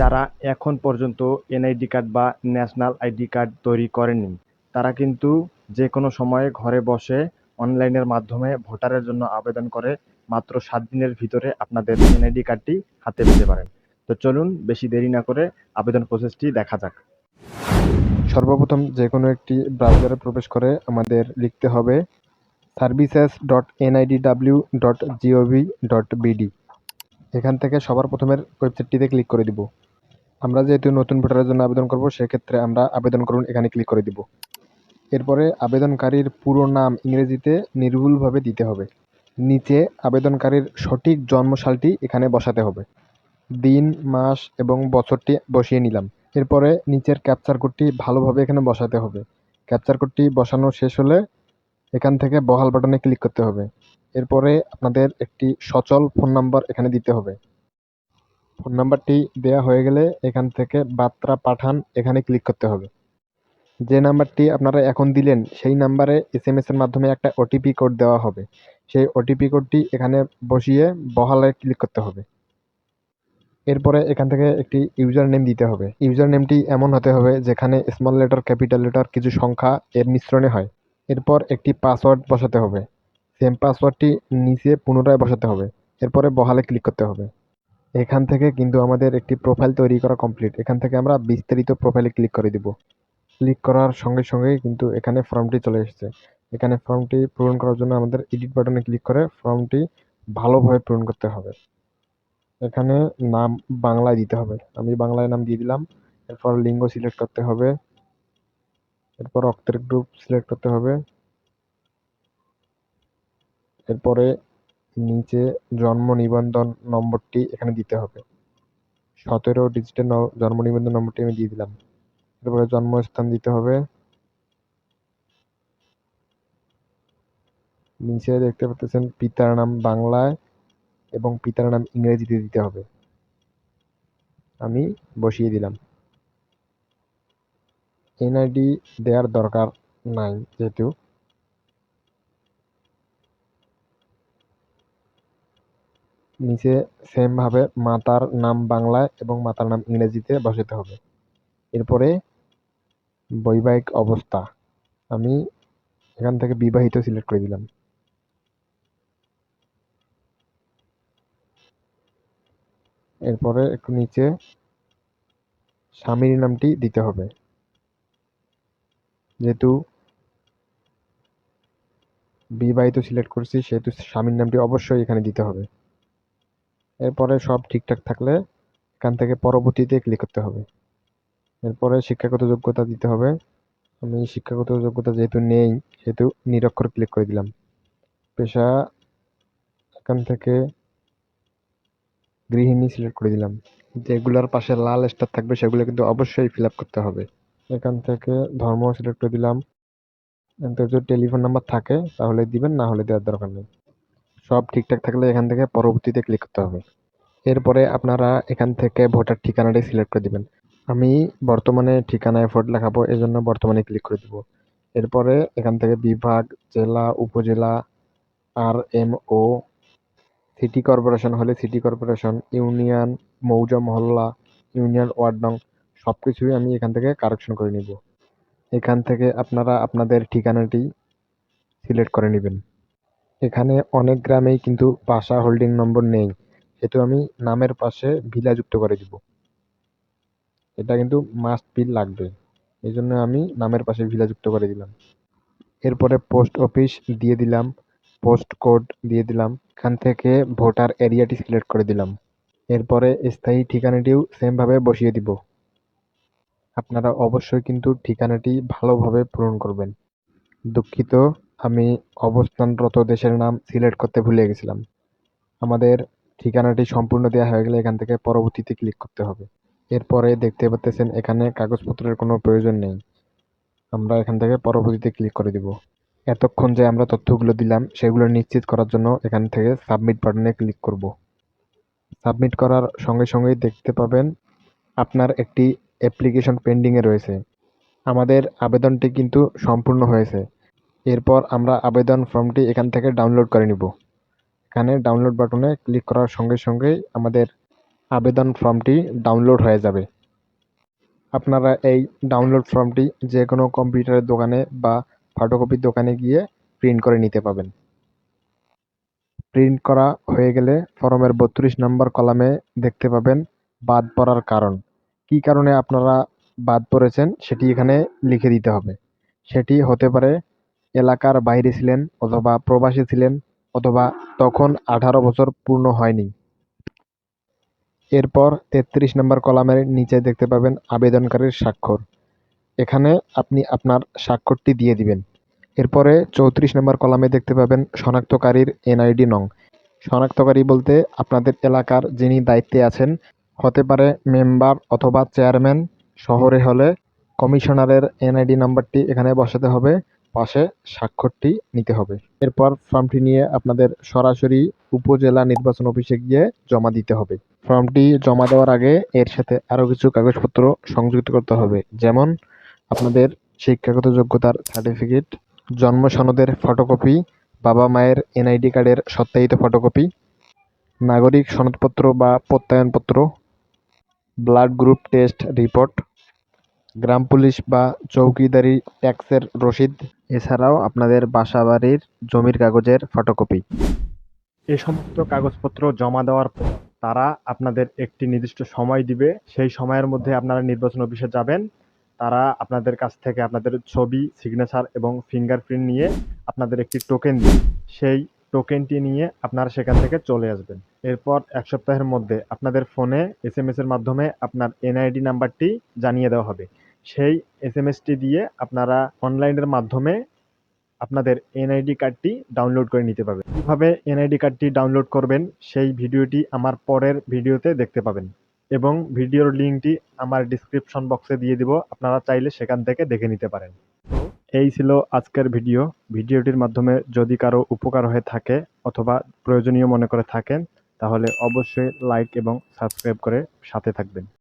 যারা এখন পর্যন্ত এনআইডি কার্ড বা ন্যাশনাল আইডি কার্ড তৈরি করেননি। তারা কিন্তু যে কোনো সময়ে ঘরে বসে অনলাইনের মাধ্যমে ভোটারের জন্য আবেদন করে মাত্র সাত দিনের ভিতরে আপনাদের এনআইডি কার্ডটি হাতে পেতে পারেন। তো চলুন বেশি দেরি না করে আবেদন প্রসেসটি দেখা যাক। সর্বপ্রথম যে কোনো একটি ব্রাউজারে প্রবেশ করে আমাদের লিখতে হবে services dot NIDW dot GOV dot BD এখান থেকে সবার প্রথমের ওয়েবসাইটটিতে ক্লিক করে দিব। আমরা যেহেতু নতুন ভোটারের জন্য আবেদন করব, সেক্ষেত্রে আমরা আবেদন করুন, এখানে ক্লিক করে দিব। এরপরে আবেদনকারীর পুরো নাম ইংরেজিতে নির্ভুলভাবে দিতে হবে। নিচে আবেদনকারীর সঠিক জন্মসালটি এখানে বসাতে হবে। দিন, মাস এবং বছরটি বসিয়ে নিলাম। এরপরে নিচের ক্যাপচার কোডটি ভালোভাবে এখানে বসাতে হবে। ক্যাপচার কোডটি বসানো শেষ হলে এখান থেকে বহাল বাটনে ক্লিক করতে হবে। এরপরে আপনাদের একটি সচল ফোন নাম্বার এখানে দিতে হবে। ফোন নাম্বারটি দেওয়া হয়ে গেলে এখান থেকে বার্তা পাঠান, এখানে ক্লিক করতে হবে। যে নাম্বারটি আপনারা এখন দিলেন, সেই নাম্বারে এস এম এর মাধ্যমে একটা ওটিপি কোড দেওয়া হবে। সেই ওটিপি কোডটি এখানে বসিয়ে বহালে ক্লিক করতে হবে। এরপরে এখান থেকে একটি ইউজার নেম দিতে হবে। ইউজার নেমটি এমন হতে হবে যেখানে স্মল লেটার ক্যাপিটাল লেটার কিছু সংখ্যা এর মিশ্রণে হয়। এরপর একটি পাসওয়ার্ড বসাতে হবে। সেম পাসওয়ার্ডটি নিচে পুনরায় বসাতে হবে। এরপরে বহালে ক্লিক করতে হবে। এখান থেকে কিন্তু আমাদের একটি প্রোফাইল তৈরি করা কমপ্লিট এখান থেকে আমরা বিস্তারিত প্রোফাইলে ক্লিক করে দিব। ক্লিক করার সঙ্গে সঙ্গেই কিন্তু এখানে ফর্মটি চলে এসেছে। এখানে ফর্মটি পূরণ করার জন্য আমাদের এডিট বাটনে ক্লিক করে ফর্মটি ভালোভাবে পূরণ করতে হবে। এখানে নাম বাংলায় দিতে হবে। আমি বাংলায় নাম দিয়ে দিলাম। এরপর লিঙ্গ সিলেক্ট করতে হবে। এরপর রক্তের গ্রুপ সিলেক্ট করতে হবে। এরপরে নিচে জন্ম নিবন্ধন নম্বরটি এখানে দিতে হবে। সতেরো ডিজিটের জন্ম নিবন্ধন নম্বরটি আমি দিয়ে দিলাম। এরপরে জন্মস্থান দিতে হবে। নিচে দেখতে পাচ্ছেন পিতার নাম বাংলায় এবং পিতার নাম ইংরেজিতে দিতে হবে। আমি বসিয়ে দিলাম। এনআইডি দেওয়ার দরকার নাই যেহেতু। নিচে সেমভাবে মাতার নাম বাংলায় এবং মাতার নাম ইংরেজিতে বসাতে হবে। এরপরে বৈবাহিক অবস্থা। আমি এখান থেকে বিবাহিত সিলেক্ট করে দিলাম। এরপরে একটু নিচে স্বামীর নামটি দিতে হবে। যেহেতু বিবাহিত সিলেক্ট করছি, সেহেতু স্বামীর নামটি অবশ্যই এখানে দিতে হবে। এরপরে সব ঠিকঠাক থাকলে এখান থেকে পরবর্তীতে ক্লিক করতে হবে। এরপরে শিক্ষাগত যোগ্যতা দিতে হবে। আমি শিক্ষাগত যোগ্যতা যেহেতু নেই, সেহেতু নিরক্ষর ক্লিক করে দিলাম। পেশা এখান থেকে গৃহিণী সিলেক্ট করে দিলাম। যেগুলোর পাশে লাল স্টার থাকবে, সেগুলো কিন্তু অবশ্যই ফিল করতে হবে। এখান থেকে ধর্ম সিলেক্ট করে দিলাম। যদি টেলিফোন নাম্বার থাকে, তাহলে দিবেন, না হলে দেওয়ার দরকার নেই। সব ঠিকঠাক থাকলে এখান থেকে পরবর্তীতে ক্লিক করতে হবে। এরপরে আপনারা এখান থেকে ভোটার ঠিকানাটি সিলেক্ট করে দিবেন। আমি বর্তমানে ঠিকানায় ভোট লেখাবো এই জন্য বর্তমানে ক্লিক করে দিব। এরপরে এখান থেকে বিভাগ, জেলা, উপজেলা আর এম ও সিটি কর্পোরেশন হলে সিটি কর্পোরেশন ইউনিয়ন মৌজা মহল্লা ইউনিয়ন ওয়ার্ড নং সব কিছুই আমি এখান থেকে কারেকশন করে নিব। এখান থেকে আপনারা আপনাদের ঠিকানাটি সিলেক্ট করে নেবেন। এখানে অনেক গ্রামেই কিন্তু বাসা হোল্ডিং নম্বর নেই। সেহেতু আমি নামের পাশে ভিলা যুক্ত করে দিব। এটা কিন্তু মাস্ট বিল লাগবে। এই জন্য আমি নামের পাশে ভিলা যুক্ত করে দিলাম। এরপরে পোস্ট অফিস দিয়ে দিলাম। পোস্ট কোড দিয়ে দিলাম। এখান থেকে ভোটার এরিয়াটি সিলেক্ট করে দিলাম। এরপরে স্থায়ী ঠিকানাটিও সেমভাবে বসিয়ে দিব। আপনারা অবশ্যই কিন্তু ঠিকানাটি ভালোভাবে পূরণ করবেন। দুঃখিত। আমি অবস্থানরত দেশের নাম সিলেক্ট করতে ভুলে গেছিলাম। আমাদের ঠিকানাটি সম্পূর্ণ দেওয়া হয়ে গেলে এখান থেকে পরবর্তীতে ক্লিক করতে হবে। এরপরে দেখতে পাচ্ছেন এখানে কাগজপত্রের কোনো প্রয়োজন নেই। আমরা এখান থেকে পরবর্তীতে ক্লিক করে দিব। এতক্ষণ যে আমরা তথ্যগুলো দিলাম, সেগুলো নিশ্চিত করার জন্য এখান থেকে সাবমিট বাটনে ক্লিক করব। সাবমিট করার সঙ্গে সঙ্গেই দেখতে পাবেন, আপনার একটি অ্যাপ্লিকেশন পেন্ডিংয়ে রয়েছে। আমাদের আবেদনটি কিন্তু সম্পূর্ণ হয়েছে। এরপর আমরা আবেদন ফর্মটি এখান থেকে ডাউনলোড করে নিব। এখানে ডাউনলোড বাটনে ক্লিক করার সঙ্গে সঙ্গেই আমাদের আবেদন ফর্মটি ডাউনলোড হয়ে যাবে। আপনারা এই ডাউনলোড ফর্মটি যে কোনো কম্পিউটারের দোকানে বা ফটোকপির দোকানে গিয়ে প্রিন্ট করে নিতে পাবেন। প্রিন্ট করা হয়ে গেলে ফর্মের বত্রিশ নম্বর কলামে দেখতে পাবেন বাদ পড়ার কারণ। কী কারণে আপনারা বাদ পড়েছেন সেটি এখানে লিখে দিতে হবে। সেটি হতে পারে এলাকার বাইরে ছিলেন অথবা প্রবাসী ছিলেন অথবা তখন আঠারো বছর পূর্ণ হয়নি। এরপর তেত্রিশ নম্বর কলামের নিচে দেখতে পাবেন আবেদনকারীর স্বাক্ষর। এখানে আপনি আপনার স্বাক্ষরটি দিয়ে দিবেন। এরপরে চৌত্রিশ নম্বর কলামে দেখতে পাবেন শনাক্তকারীর এনআইডি নং। শনাক্তকারী বলতে আপনাদের এলাকার যিনি দায়িত্বে আছেন, হতে পারে মেম্বার অথবা চেয়ারম্যান, শহরে হলে কমিশনারের এনআইডি নাম্বারটি এখানে বসাতে হবে। পাশে স্বাক্ষরটি নিতে হবে। এরপর ফর্মটি নিয়ে আপনাদের সরাসরি উপজেলা নির্বাচন অফিসে গিয়ে জমা দিতে হবে। ফর্মটি জমা দেওয়ার আগে এর সাথে আরও কিছু কাগজপত্র সংযুক্ত করতে হবে। যেমন আপনাদের শিক্ষাগত যোগ্যতার সার্টিফিকেট, জন্ম সনদের ফটোকপি, বাবা মায়ের এনআইডি কার্ডের সত্যায়িত ফটোকপি, নাগরিক সনদপত্র বা প্রত্যয়নপত্র, ব্লাড গ্রুপ টেস্ট রিপোর্ট, গ্রাম পুলিশ বা চৌকিদারি ট্যাক্সের রসিদ এছাড়াও আপনাদের বাসা বাড়ির জমির কাগজের ফটোকপি এই সমস্ত কাগজপত্র জমা দেওয়ার পর তারা আপনাদের একটি নির্দিষ্ট সময় দিবে। সেই সময়ের মধ্যে আপনারা নির্বাচন অফিসে যাবেন। তারা আপনাদের কাছ থেকে আপনাদের ছবি সিগনেচার এবং ফিঙ্গারপ্রিন্ট নিয়ে আপনাদের একটি টোকেন দিবে। সেই টোকেনটি নিয়ে আপনারা সেখান থেকে চলে আসবেন। এরপর এক সপ্তাহের মধ্যে আপনাদের ফোনে এস এর মাধ্যমে আপনার এনআইডি নাম্বারটি জানিয়ে দেওয়া হবে। সেই এস এম এসটি দিয়ে আপনারা অনলাইনের মাধ্যমে আপনাদের এনআইডি কার্ডটি ডাউনলোড করে নিতে পারবেন। কীভাবে এনআইডি কার্ডটি ডাউনলোড করবেন, সেই ভিডিওটি আমার পরের ভিডিওতে দেখতে পাবেন এবং ভিডিওর লিঙ্কটি আমার ডিসক্রিপশন বক্সে দিয়ে দিব, আপনারা চাইলে সেখান থেকে দেখে নিতে পারেন। এই ছিল আজকের ভিডিও। ভিডিওটির মাধ্যমে যদি কারও উপকার হয়ে থাকে অথবা প্রয়োজনীয় মনে করে থাকেন, তাহলে অবশ্যই লাইক এবং সাবস্ক্রাইব করে সাথে থাকবেন।